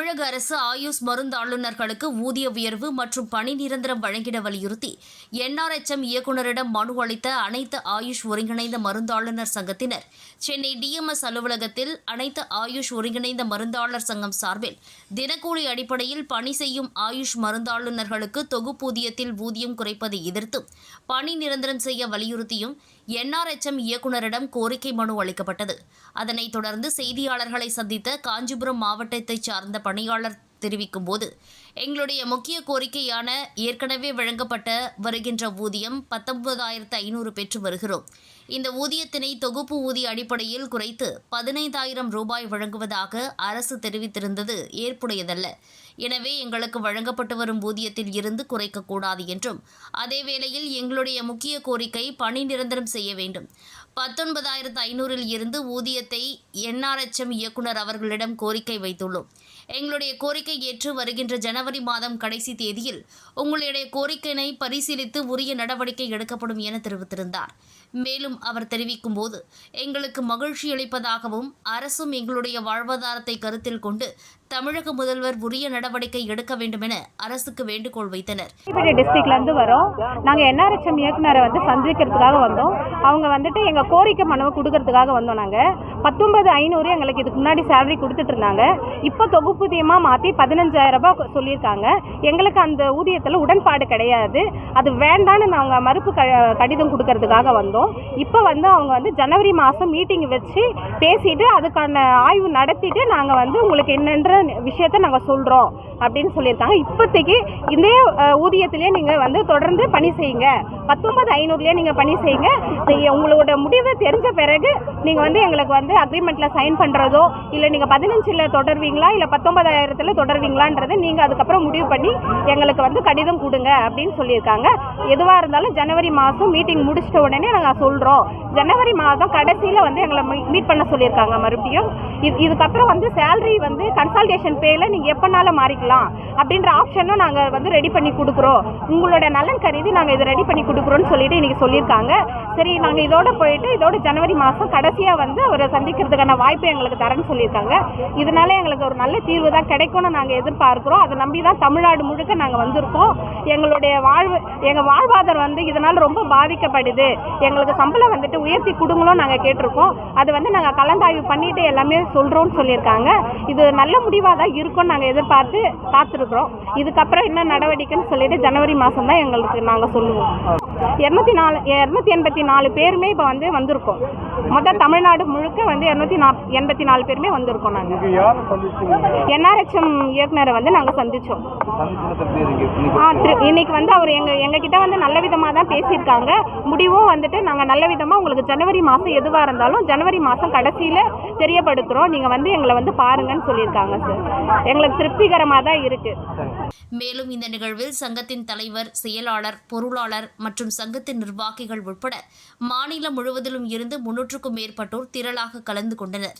தமிழக அரசு ஆயுஷ் மருந்தாளுநர்களுக்கு ஊதிய உயர்வு மற்றும் பணி நிரந்தரம் வழங்கிட வலியுறுத்தி என்ஆர்எச்எம் இயக்குநரிடம் மனு அளித்த அனைத்து ஆயுஷ் ஒருங்கிணைந்த மருந்தாளுநர் சங்கத்தினர் சென்னை டிஎம்எஸ் அலுவலகத்தில் அனைத்து ஆயுஷ் ஒருங்கிணைந்த மருந்தாளர் சங்கம் சார்பில் தினக்கூலி அடிப்படையில் பணி செய்யும் ஆயுஷ் மருந்தாளுநர்களுக்கு தொகுப்பூதியத்தில் ஊதியம் குறைப்பதை எதிர்த்தும் பணி நிரந்தரம் செய்ய வலியுறுத்தியும் என்ஆர்எச்எம் இயக்குநரிடம் கோரிக்கை மனு அளிக்கப்பட்டது. அதனைத் தொடர்ந்து செய்தியாளர்களை சந்தித்த காஞ்சிபுரம் மாவட்டத்தைச் சார்ந்த பணியாளர் தெரிவிக்கும் போது எங்களுடைய முக்கிய கோரிக்கையான ஏற்கனவே வழங்கப்பட்ட வருகின்ற ஊதியம் பத்தொன்பதாயிரத்து ஐநூறு பெற்று வருகிறோம். இந்த ஊதியத்தினை தொகுப்பு ஊதிய அடிப்படையில் குறைத்து பதினைந்தாயிரம் ரூபாய் வழங்குவதாக அரசு தெரிவித்திருந்தது. ஏற்புடையதல்ல. எனவே எங்களுக்கு வழங்கப்பட்டு வரும் ஊதியத்தில் இருந்து குறைக்கக்கூடாது என்றும் அதே வேளையில் எங்களுடைய முக்கிய கோரிக்கை பணி நிரந்தரம் செய்ய வேண்டும். பத்தொன்பதாயிரத்து ஐநூறில் இருந்து ஊதியத்தை என்ஆர்எச்எம் இயக்குனர் அவர்களிடம் கோரிக்கை வைத்துள்ளோம். எங்களுடைய கோரிக்கை ஏற்று வருகின்ற ஜனவரி மாதம் கடைசி தேதியில் உங்களுடைய கோரிக்கையினை பரிசீலித்து உரிய நடவடிக்கை எடுக்கப்படும் என தெரிவித்திருந்தார். மேலும் அவர் தெரிவிக்கும் போது எங்களுக்கு மகிழ்ச்சி அளிப்பதாகவும் அரசும் எங்களுடைய வாழ்வாதாரத்தை கருத்தில் கொண்டு தமிழக முதல்வர் உரிய நடவடிக்கை எடுக்க வேண்டும் என அரசுக்கு வேண்டுகோள் வைத்தனர். காஞ்சிபுரம் டிஸ்ட்ரிக்ட்ல இருந்து வரோம். நாங்கள் என்ஆர்எச்எம் இயக்குனரை வந்து சந்திக்கிறதுக்காக வந்தோம். அவங்க வந்துட்டு எங்கள் கோரிக்கை மனுவை கொடுக்கறதுக்காக வந்தோம் நாங்கள் பத்தொன்பது ஐநூறு எங்களுக்கு இதுக்கு முன்னாடி சேலரி கொடுத்துட்டு இருந்தாங்க. இப்போ தொகுப்பூதியமாக மாற்றி பதினஞ்சாயிரம் ரூபாய் சொல்லியிருக்காங்க. எங்களுக்கு அந்த ஊதியத்தில் உடன்பாடு கிடையாது. அது வேண்டான்னு நாங்கள் மறுப்பு க கடிதம் கொடுக்கறதுக்காக வந்தோம். இப்போ வந்து அவங்க வந்து ஜனவரி மாதம் மீட்டிங் வச்சு பேசிட்டு அதுக்கான ஆய்வு நடத்திட்டு நாங்கள் வந்து உங்களுக்கு என்னன்ற விஷயத்த நாங்கள் சொல்கிறோம் அப்படின்னு சொல்லியிருக்காங்க. இப்போதைக்கு இதே ஊதியத்திலே நீங்கள் வந்து தொடர்ந்து பணி செய்யுங்க. பத்தொன்பது ஐநூறுலேயே நீங்கள் பணி செய்யுங்க. உங்களோட முடிவு தெரிஞ்ச பிறகு நீங்கள் வந்து எங்களுக்கு வந்து அக்ரிமெண்ட்டில் சைன் பண்ணுறதோ இல்லை நீங்கள் பதினஞ்சில் தொடர்வீங்களா இல்லை பத்தொன்பதாயிரத்தில் தொடர்வீங்களான்றதை நீங்கள் அதுக்கப்புறம் முடிவு பண்ணி எங்களுக்கு வந்து கடிதம் கொடுங்க அப்படின்னு சொல்லியிருக்காங்க. எதுவாக இருந்தாலும் ஜனவரி மாதம் மீட்டிங் முடிச்சிட்ட உடனே நாங்கள் சொல்கிறோம் ஜனவரி மாதம் கடைசியில் வந்து எங்களை மீட் பண்ண சொல்லியிருக்காங்க மறுபடியும். இது இதுக்கப்புறம் வந்து சேலரி வந்து கன்சல்டேஷன் பேயில் நீங்கள் எப்போனாலும் மாறிக்கலாம். அப்படின்ற ஆப்ஷனும் நாங்கள் வந்து ரெடி பண்ணி கொடுக்குறோம். உங்களோட நலன் கருதி நாங்கள் இதை ரெடி பண்ணி கொடுக்குறோன்னு சொல்லிட்டு இன்றைக்கி சொல்லியிருக்காங்க. சரி நாங்கள் இதோட போயிட்டு இதோட ஜனவரி மாதம் கடைசியாக வந்து அவரை சந்திக்கிறதுக்கான வாய்ப்பு எங்களுக்கு தரேன்னு சொல்லியிருக்காங்க. இதனால எங்களுக்கு ஒரு நல்ல தீர்வு தான் கிடைக்கும்னு நாங்கள் எதிர்பார்க்குறோம். அதை நம்பி தான் தமிழ்நாடு முழுக்க நாங்கள் வந்திருக்கோம். எங்களுடைய வாழ்வு எங்கள் வாழ்வாதாரம் வந்து இதனால் ரொம்ப பாதிக்கப்படுது. எங்களுக்கு சம்பளம் வந்துட்டு உயர்த்தி கொடுங்களும் நாங்கள் கேட்டிருக்கோம். அது வந்து நாங்கள் கலந்தாய்வு பண்ணிட்டு எல்லாமே சொல்கிறோம்னு சொல்லியிருக்காங்க. இது நல்ல முடிவாக தான் இருக்கும்னு நாங்கள் எதிர்பார்த்து காத்திருக்கிறோம். இதுக்கப்புறம் என்ன நடவடிக்கைன்னு சொல்லிட்டு ஜனவரி மாதம் தான் எங்களுக்கு நாங்கள் சொல்லுவோம். இரநூத்தி நாலு இரநூத்தி எண்பத்தி நாலு பேருமே இப்போ வந்து வந்திருக்கோம். மொத்தம் தமிழ்நாடு முழுக்க வந்து இரநூத்தி நா எண்பத்தி நாலு பேருமே வந்திருக்கோம் நாங்கள் இங்க யாரை சந்திச்சீங்க? என்ஆர்ஹெச்எம் இயக்குனரை வந்து நாங்கள் சந்தித்தோம் ஆ திரு- இன்னைக்கு வந்து அவர் எங்க எங்ககிட்ட வந்து நல்ல விதமாக தான் பேசியிருக்காங்க. முடிவும் வந்துட்டு நாங்கள் நல்ல விதமாக உங்களுக்கு ஜனவரி மாதம் எதுவாக இருந்தாலும் ஜனவரி மாதம் கடைசியில் தெரியப்படுத்துகிறோம் நீங்கள் வந்து எங்களை வந்து பாருங்கன்னு சொல்லியிருக்காங்க சார். எங்களுக்கு திருப்திகரமாக தான் இருக்குது மேலும் இந்த நிகழ்வில் சங்கத்தின் தலைவர் செயலாளர் பொருளாளர் மற்றும் சங்கத்தின் நிர்வாகிகள் உட்பட மாநிலம் முழுவதிலும் இருந்து முன்னூற்றுக்கும் மேற்பட்டோர் திரளாக கலந்து கொண்டனர்.